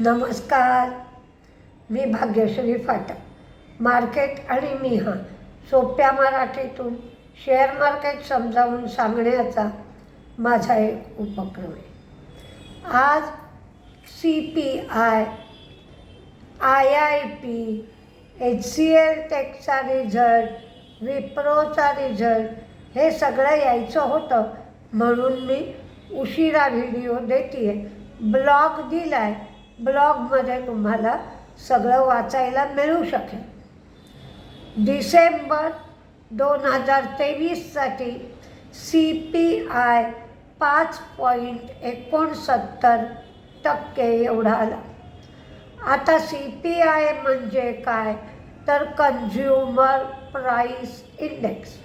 नमस्कार. मी भाग्यश्री फाटक. मार्केट आणि मी हा सोप्या मराठीतून शेअर मार्केट समजावून सांगण्याचा माझा एक उपक्रम आहे. आज C P I I I P H C L टेकचा result विप्रोचा रिझल्ट हे सगळं यायचं होतं म्हणून मी उशिरा व्हिडिओ देते आहे ब्लॉग दिला आहे ब्लॉगमध्ये तुम्हाला सगळं वाचायला मिळू शकेल. डिसेंबर दोन हजार तेवीससाठी सी पी आय पाच पॉईंट एकोणसत्तर टक्के एवढा आला. आता सी पी आय म्हणजे काय? तर कन्झ्युमर प्राईस इंडेक्स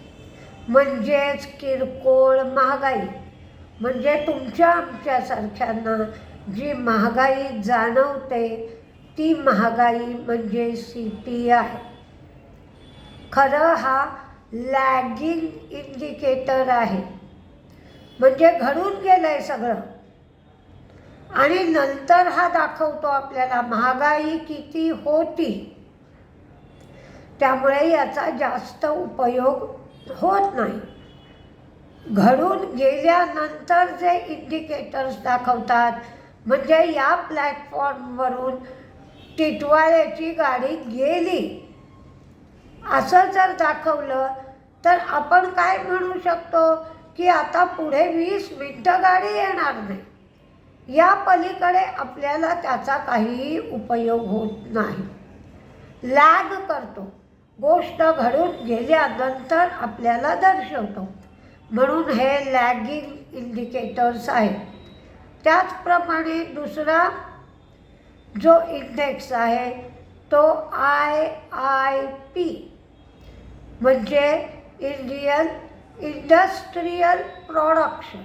म्हणजेच किरकोळ महागाई. म्हणजे तुमच्या आमच्यासारख्यांना जी महागाई जाणवते ती महागाई म्हणजे सी पी आय खरं हा लॅगिंग इंडिकेटर आहे. म्हणजे घडून गेलं आहे सगळं. आणि नंतर हा दाखवतो आपल्याला महागाई किती होती. त्यामुळे याचा जास्त उपयोग होत नाही. घडून गेल्यानंतर जे इंडिकेटर्स दाखवतात म्हणजे या प्लॅटफॉर्मवरून टिटवाळ्याची गाडी गेली. असं जर दाखवलं तर आपण काय म्हणू शकतो की आता पुढे वीस मिनटं गाडी येणार नाही. या पलीकडे आपल्याला त्याचा काहीही उपयोग होत नाही. लॅग करतो. गोष्ट घडून गेल्यानंतर आपल्याला दर्शवतो. म्हणून हे लॅगिंग इंडिकेटर्स आहेत. त्याचप्रमाणे दुसरा जो इंडेक्स आहे तो आय आय पी म्हणजे Indian industrial production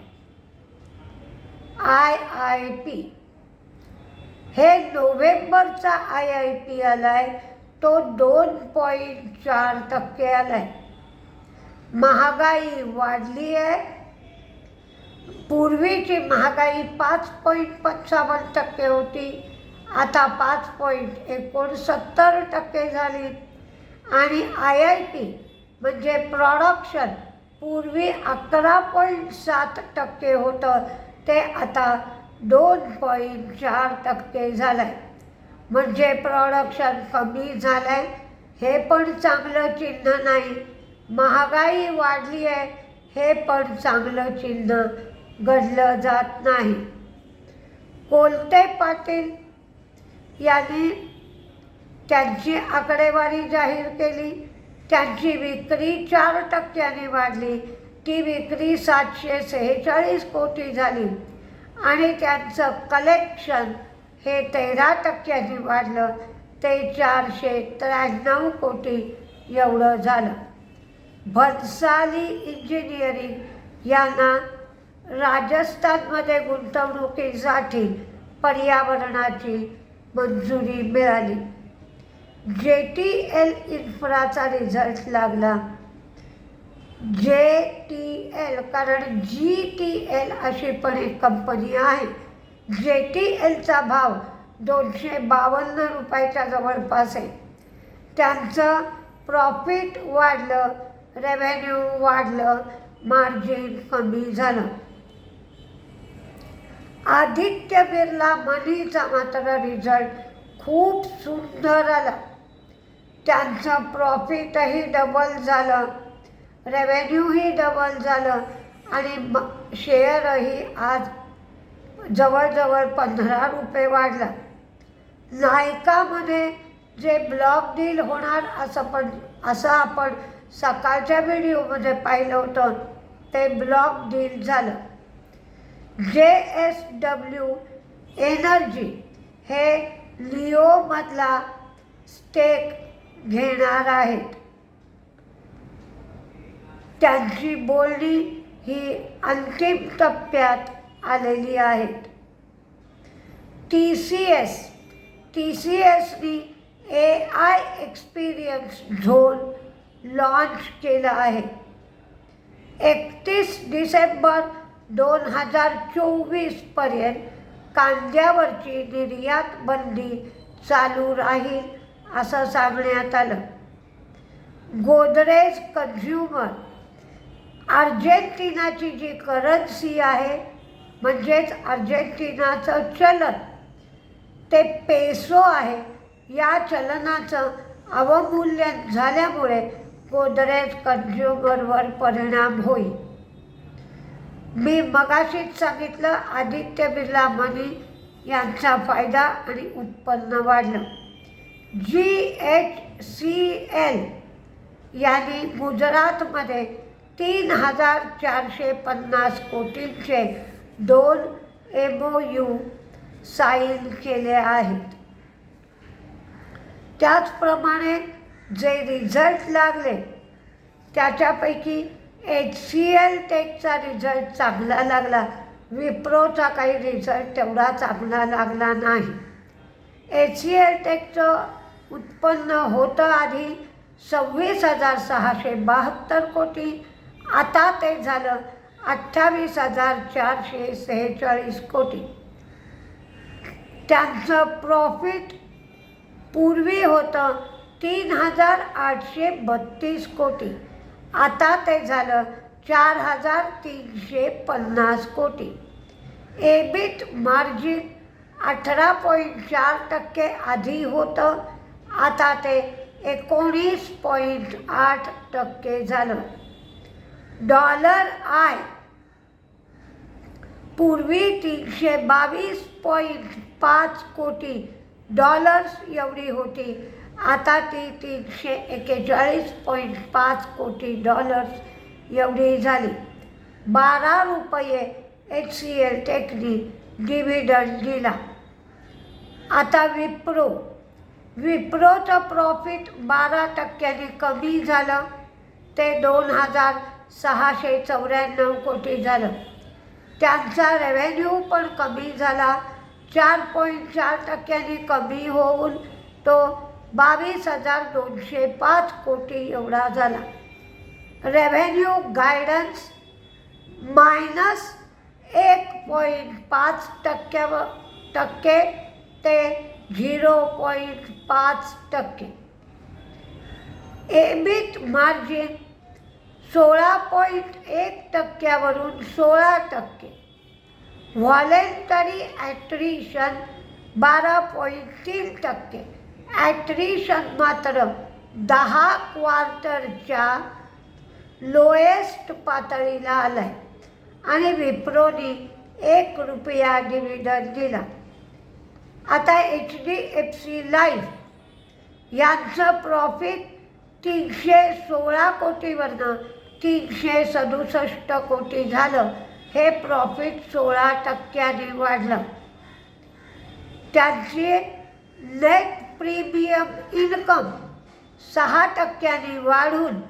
I I P हे नोव्हेंबरचा आय आय पी आला आहे तो दोन पॉईंट चार टक्के आला आहे महागाई वाढली आहे पूर्वीची महागाई पाच पॉईंट पंचावन्न टक्के होती. आता पाच पॉईंट एकोणसत्तर टक्के झाली. आणि आय आय पी म्हणजे प्रॉडक्शन पूर्वी अकरा पॉईंट सात टक्के होतं. ते आता दोन पॉईंट चार टक्के झालं आहे म्हणजे प्रॉडक्शन कमी झालं आहे हे पण चांगलं चिन्ह नाही. महागाई वाढली आहे हे पण चांगलं चिन्ह. घडलं जात नाही. कोलते पाटील यांनी त्यांची आकडेवारी जाहीर केली. त्यांची विक्री चार टक्क्याने वाढली. ती विक्री सातशे सेहेचाळीस कोटी झाली. आणि त्यांचं कलेक्शन हे तेरा टक्क्याने वाढलं. ते चारशे त्र्याण्णव कोटी एवढं झालं. भन्साली इंजिनिअरिंग यांना राजस्थानमध्ये गुंतवणुकीसाठी पर्यावरणाची मंजुरी मिळाली. जे टी एल इन्फ्राचा रिझल्ट लागला. जे टी एल कारण जी टी एल अशी पण एक कंपनी आहे. जे टी एलचा भाव दोनशे बावन्न रुपयाच्या जवळपास आहे. त्यांचं प्रॉफिट वाढलं रेव्हेन्यू वाढलं मार्जिन कमी झालं. आदित्य बिर्ला मनीचा मात्र रिझल्ट खूप सुंदर आला. त्यांचं प्रॉफिटही डबल झालं. रेव्हेन्यूही डबल झालं आणि म शेअरही आज जवळजवळ पंधरा रुपये वाढला. नायकामध्ये जे ब्लॉक डील होणार असं पण असं आपण सकाळच्या व्हिडिओमध्ये पाहिलं होतं ते ब्लॉक डील झालं. जे एस डब्ल्यू एनर्जी हे लिओमधला स्टेक घेणार आहेत. त्यांची बोलणी ही अंतिम टप्प्यात आलेली आहेत T C S T C एसनी A I experience zone launch केलं आहे. एकतीस डिसेंबर दोन हजार चोवीसपर्यंत कांद्यावरची निर्यात बंदी चालू राहील असं सांगण्यात आलं. गोदरेज कन्झ्युमर अर्जेंटिनाची जी करन्सी आहे म्हणजेच अर्जेंटिनाचं चलन ते पेसो आहे. या चलनाचं अवमूल्यन झाल्यामुळे गोदरेज कन्झ्युमरवर परिणाम होईल. मी मगाशीच सांगितलं आदित्य बिर्ला मनी यांचा फायदा आणि उत्पन्न वाढलं. जी एच सी एल यांनी गुजरातमध्ये तीन हजार चारशे पन्नास कोटींचे दोन एम ओ यू साईन केले आहेत. त्याचप्रमाणे जे रिझल्ट लागले त्याच्यापैकी एच सी एल टेकचा रिझल्ट चांगला लागला. विप्रोचा काही रिझल्ट तेवढा चांगला लागला नाही. एच सी एल टेकचं उत्पन्न होतं आधी सव्वीस हजार सहाशे बहात्तर कोटी. आता ते झालं अठ्ठावीस हजार चारशे सेहेचाळीस कोटी. त्यांचं प्रॉफिट पूर्वी होतं तीन हजार आठशे बत्तीस कोटी. आता ते झालं चार हजार तीनशे पन्नास कोटी. एबिट मार्जिन अठरा पॉईंट चार टक्के आधी होतं. आता ते एकोणीस पॉईंट आठ टक्के झालं. डॉलर आय. पूर्वी तीनशे बावीस पॉईंट पाच कोटी डॉलर्स एवढी होती. आता ती तीनशे एक्केचाळीस पॉईंट पाच कोटी डॉलर्स एवढी झाली. बारा रुपये एच सी एल टेकनी डिव्हिडंड दिला. आता विप्रो. विप्रोचं प्रॉफिट बारा टक्क्याने कमी झालं. ते दोन हजार सहाशे चौऱ्याण्णव कोटी झालं. त्यांचा रेव्हेन्यू पण कमी झाला. चार पॉईंट चार टक्क्यांनी कमी होऊन तो बावीस हजार दोनशे पाच कोटी एवढा झाला. रेव्हेन्यू गायडन्स मायनस एक पॉईंट पाच टक्क्याव टक्के ते झिरो पॉईंट पाच टक्के. एबिट मार्जिन सोळा पॉईंट एक टक्क्यावरून सोळा टक्के. व्हॉलेंटरी ॲट्रिशन बारा पॉईंट तीन टक्के. ॲट्रिशन मात्र दहा क्वार्टरच्या लोएस्ट पातळीला आलं आहे आणि विप्रोनी एक रुपया डिव्हिडंड दिला. आता H D F C life यांचं प्रॉफिट तीनशे सोळा कोटीवरनं तीनशे सदुसष्ट कोटी झालं. हे प्रॉफिट सोळा टक्क्याने वाढलं. त्यांची नेट प्रीमियम इन्कम सहा टक्क्यांनी वाढून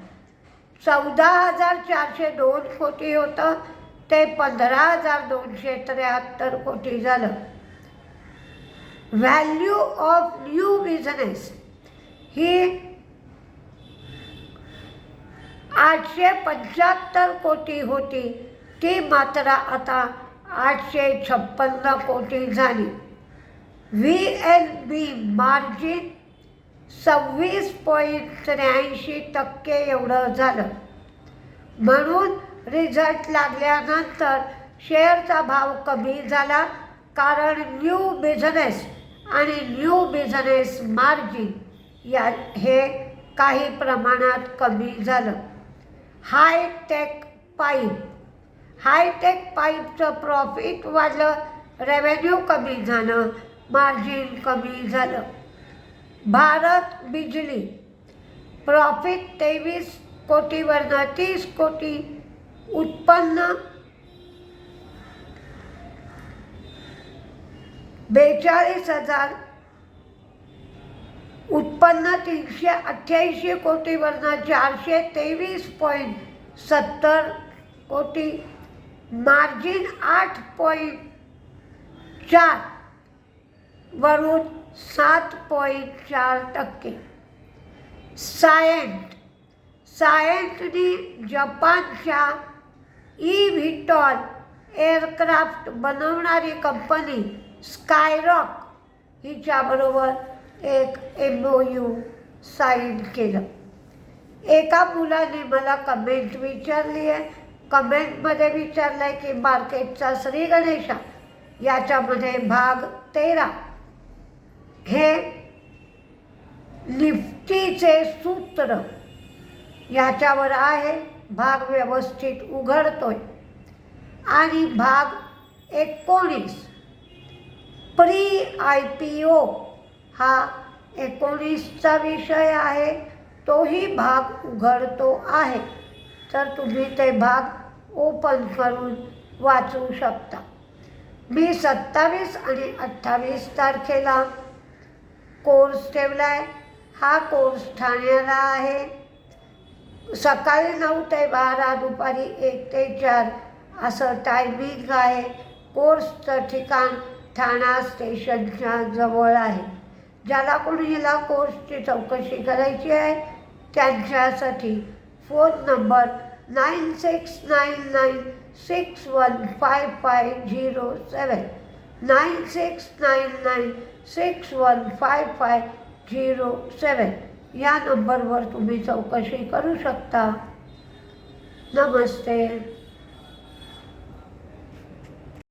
चौदा हजार चारशे दोन कोटी होतं. ते पंधरा हजार दोनशे त्र्याहत्तर कोटी झालं. व्हॅल्यू ऑफ न्यू बिझनेस ही आठशे पंच्याहत्तर कोटी होती. ती मात्र आता आठशे छप्पन्न कोटी झाली. व्ही एल बी मार्जिन सव्वीस पॉईंट त्र्याऐंशी टक्के एवढं झालं. म्हणून रिझल्ट लागल्यानंतर शेअरचा भाव कमी झाला कारण न्यू बिझनेस आणि न्यू बिझनेस मार्जिन या हे काही प्रमाणात कमी झालं. Hi tech pipe. Hi tech पाईपचं profit वाढलं रेव्हेन्यू कमी झालं मार्जिन कमी झालं. भारत बिजली. प्रॉफिट तेवीस कोटीवरनं तीस कोटी उत्पन्न. बेचाळीस हजार उत्पन्न तीनशे अठ्ठ्याऐंशी कोटीवरनं चारशे तेवीस पॉईंट सत्तर कोटी. मार्जिन आठ पॉईंट चार. वरून सात पॉईंट चार टक्के. सायंट सायंटनी जपानच्या ई व्हिटॉन एअरक्राफ्ट बनवणारी कंपनी स्कायरॉक हिच्याबरोबर एक एम ओ यू साईन केलं. एका मुलाने मला कमेंट विचारली आहे. कमेंटमध्ये विचारलं आहे की मार्केटचा श्री गणेशा याच्यामध्ये भाग तेरा. हे लिफ्टीचे सूत्र याच्यावर आहे भाग व्यवस्थित उघडतोय. आणि भाग एकोणीस. प्री आय पी ओ हा एकोणीसचा विषय आहे तोही भाग उघडतो आहे. तर तुम्ही ते भाग ओपन करून वाचू शकता. मी सत्तावीस आणि अठ्ठावीस तारखेला कोर्स ठेवला आहे हा कोर्स ठाण्याला आहे. सकाळी नऊ ते बारा दुपारी एक ते चार असं टायमिंग आहे. कोर्सचं ठिकाण ठाणा स्टेशनच्या जवळ आहे. ज्याला कोणीला कोर्सची चौकशी करायची आहे त्यांच्यासाठी phone number nine six nine nine six one five five zero seven nine six nine nine six one five five zero seven या नंबरवर तुम्ही चौकशी करू शकता. नमस्ते.